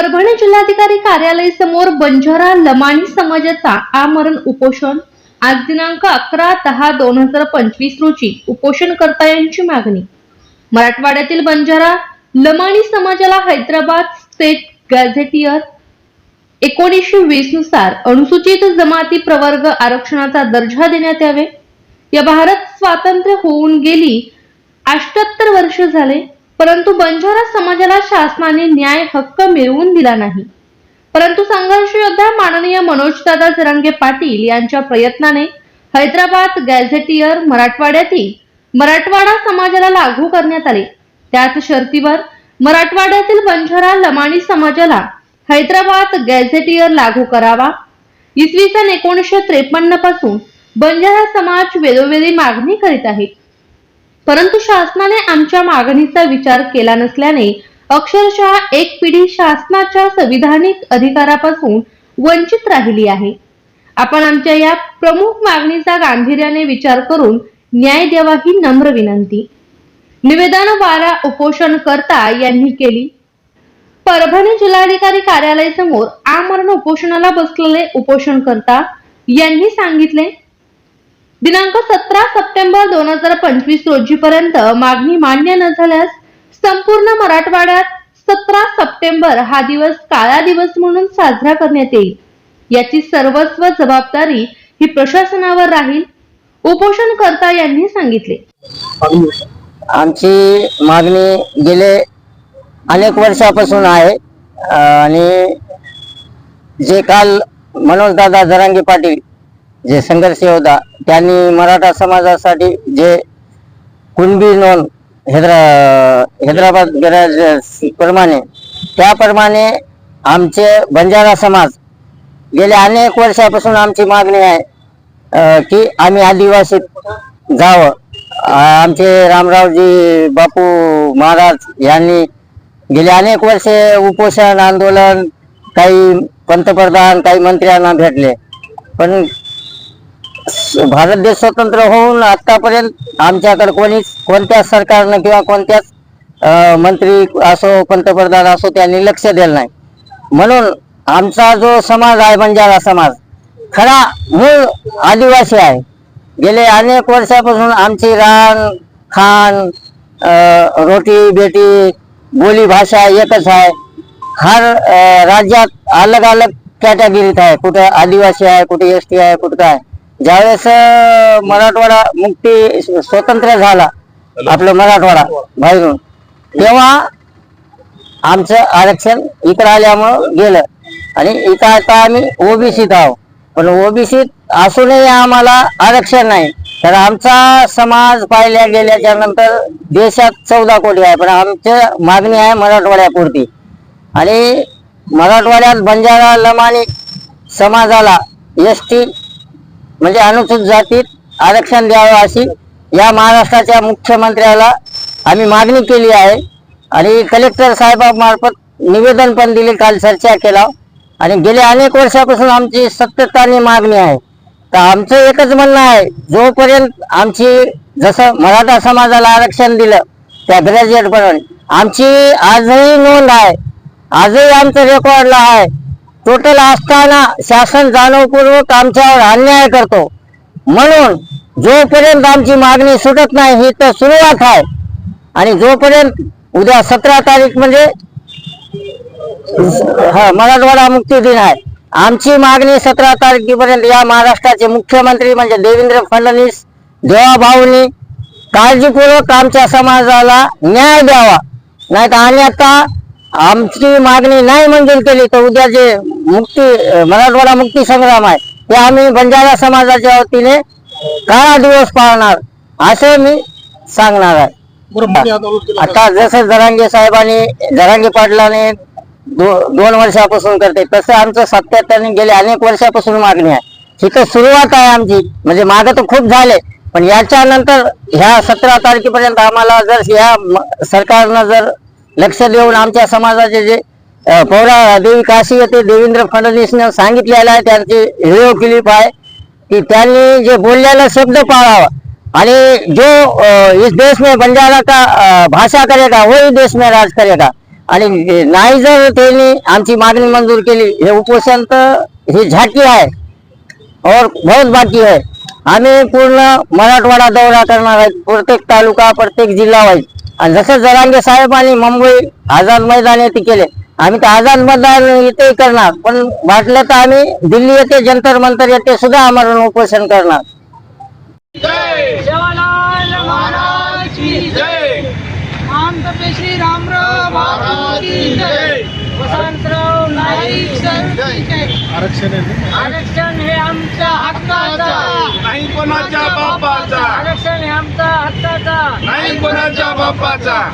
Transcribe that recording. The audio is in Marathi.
परभणी जिल्हाधिकारी कार्यालय समोर बंजारा लमाणी समाजाचा आमरण उपोषण. आज दिनांक अकरा दहा दोन हजार पंचवीस रोजी उपोषणकर्त्यांची मागणी. मराठवाड्यातील बंजारा लमाणी समाजाला हैदराबाद स्टेट गॅझेटियर एकोणीसशे वीसनुसार अनुसूचित जमाती प्रवर्ग आरक्षणाचा दर्जा देण्यात यावे. या भारत स्वातंत्र्य होऊन गेली अष्ट्याहत्तर वर्ष झाले. परंतु बंजारा समाजाला शासनाने न्याय हक्क मिळवून दिला नाही. परंतु संघर्ष योद्धा माननीय मनोजदादा जरांगे पाटील यांच्या प्रयत्नाने हैदराबाद गॅझेटियर मराठवाड्यातील मराठवाडा समाजाला लागू करण्यात आले. त्याच शर्तीवर मराठवाड्यातील बंजारा लमाणी समाजाला हैदराबाद गॅझेटियर लागू करावा. इसवी सन एकोणीसशे त्रेपन्नपासून बंजारा समाज वेळोवेळी मागणी करीत आहे. परंतु शासनाने आमच्या मागणीचा विचार केला नसल्याने अक्षरशः एक पिढी शासनाच्या संविधानिक अधिकारापासून वंचित राहिली आहे. आपण आमच्या या प्रमुख मागणीचा गांभीर्याने विचार करून न्याय द्यावा ही नम्र विनंती. निवेदन वारा उपोषणकर्ता यांनी केली. परभणी जिल्हाधिकारी कार्यालय समोर आमरण उपोषणाला बसलेले उपोषणकर्ता यांनी सांगितले दिनांक सतरा सप्टेंबर दोन हजार पंचवीस रोजीपर्यंत मागणी मान्य न झाल्यास संपूर्ण मराठवाड्यात सतरा सप्टेंबर हा दिवस काळा दिवस म्हणून साजरा करण्यात येईल. याची सर्वस्व जबाबदारी ही प्रशासनावर राहील उपोषणकर्ता यांनी सांगितले. आमची मागणी गेले अनेक वर्षापासून आहे आणि जे काल मनोजदादा जरांगे पाटील जे संघर्ष होता त्यांनी मराठा समाजासाठी जे कुणबी नोंद हैदरा हैदराबाद गरज प्रमाणे त्याप्रमाणे आमचे बंजारा समाज गेल्या अनेक वर्षापासून आमची मागणी आहे की आम्ही आदिवासीत जावं. आमचे रामरावजी बापू महाराज यांनी गेले अनेक वर्षे उपोषण आंदोलन काही पंतप्रधान काही मंत्र्यांना भेटले. पण भारत देश स्वतंत्र होऊन आतापर्यंत आमच्याकडे कोणीच कोणत्याच सरकारनं किंवा कोणत्याच मंत्री असो पंतप्रधान असो त्यांनी लक्ष दिलं नाही. म्हणून आमचा जो समाज आहे बंजारा समाज खरा मूळ आदिवासी आहे. गेले अनेक वर्षापासून आमची रान खान रोटी बेटी बोली भाषा एकच आहे. हर राज्यात अलग अलग कॅटेगरीत आहे. कुठं आदिवासी आहे कुठे एस टी आहे कुठं काय. ज्यावेळेस मराठवाडा मुक्ती स्वतंत्र झाला आपलं मराठवाडा बाहेरून तेव्हा आमचं आरक्षण इकडं आल्यामुळं गेलं. आणि इथं आता आम्ही ओबीसीत आहोत. पण ओबीसीत असूनही आम्हाला आरक्षण नाही. तर आमचा समाज पाहिल्या गेल्याच्यानंतर देशात चौदा कोटी आहे पण आमची मागणी आहे मराठवाड्यापुरती. आणि मराठवाड्यात बंजारा लमाणी समाजाला एस टी म्हणजे अनुसूचित जातीत आरक्षण द्यावं अशी या महाराष्ट्राच्या मुख्यमंत्र्याला आम्ही मागणी केली आहे. आणि कलेक्टर साहेबांमार्फत निवेदन पण दिले काल चर्चा केला. आणि गेल्या अनेक वर्षापासून आमची सत्यताने मागणी आहे. तर आमचं एकच म्हणणं आहे जोपर्यंत आमची जसं मराठा समाजाला आरक्षण दिलं त्या ग्रॅज्युएट पर्यंत आमची आजही नोंद आहे. आजही आमचं रेकॉर्डला आहे. टोटल असताना शासन जाणवपूर्वक आमच्यावर अन्याय करतो. म्हणून जोपर्यंत आमची मागणी सुटत नाही ही तर सुरुवात आहे. आणि जोपर्यंत उद्या सतरा तारीख म्हणजे हा मराठवाडा मुक्ती दिन आहे आमची मागणी सतरा तारखेपर्यंत या महाराष्ट्राचे मुख्यमंत्री म्हणजे देवेंद्र फडणवीस देवाभाऊनी काळजीपूर्वक आमच्या समाजाला न्याय द्यावा. नाही तर आणि आता आमची मागणी नाही मंजूर केली तर उद्या जे मुक्ती मराठवाडा मुक्ती संग्राम आहे ते आम्ही बंजारा समाजाच्या वतीने काळा दिवस पाळणार असे मी सांगणार आहे. आता जसं जरांगे साहेबांनी जरांगे पाटलाने दो, दोन वर्षापासून करते तसं आमचं सातत्याने गेले अनेक वर्षापासून मागणी आहे. ही तर सुरुवात आहे आमची म्हणजे मागं तर खूप झाले पण याच्यानंतर ह्या सतरा तारखेपर्यंत आम्हाला जर ह्या सरकारनं जर लक्ष देऊन आमच्या समाजाचे जे पौरा देवी काशी येथे देवेंद्र फडणवीसनं सांगितलेलं आहे त्यांची व्हिडिओ क्लिप आहे की त्यांनी जे बोललेला शब्द पाळावा. आणि जो इस देश में बंजारा का भाषा करेगा वही देश में राज करेगा. आणि नाही जर त्यांनी आमची मागणी मंजूर केली हे उपोषण तर ही झाकी आहे. और बहुत बाकी आहे. आम्ही पूर्ण मराठवाडा दौरा करणार आहेत प्रत्येक तालुका प्रत्येक जिल्हा वाईज. आणि जसं जरांगे साहेबांनी मुंबई आझाद मैदान येथे केले आम्ही ते आझाद मैदान येथे करणार पण वाटलं तर आम्ही दिल्ली येथे जंतर मंतर येथे सुद्धा आमरण उपोषण करणार. जवाहरलाल महाराज की जय आमतपे श्री रामराव महाराज की जय वसंतराव नाईक सर की जय आरक्षण हे आमच्या हक्काचं नाही कोणाच्या बापाचा आरक्षण हे आमच्या हक्काचा नाही कोणाच्या बापाचा.